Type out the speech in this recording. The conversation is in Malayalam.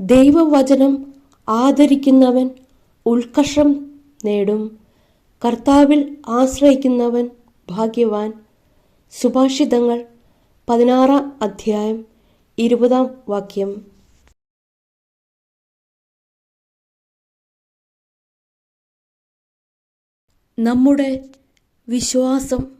ദൈവവചനം ആദരിക്കുന്നവൻ ഉത്കർഷം നേടും. കർത്താവിൽ ആശ്രയിക്കുന്നവൻ ഭാഗ്യവാൻ. സുഭാഷിതങ്ങൾ പതിനാറാം അധ്യായം ഇരുപതാം വാക്യം. നമ്മുടെ വിശ്വാസം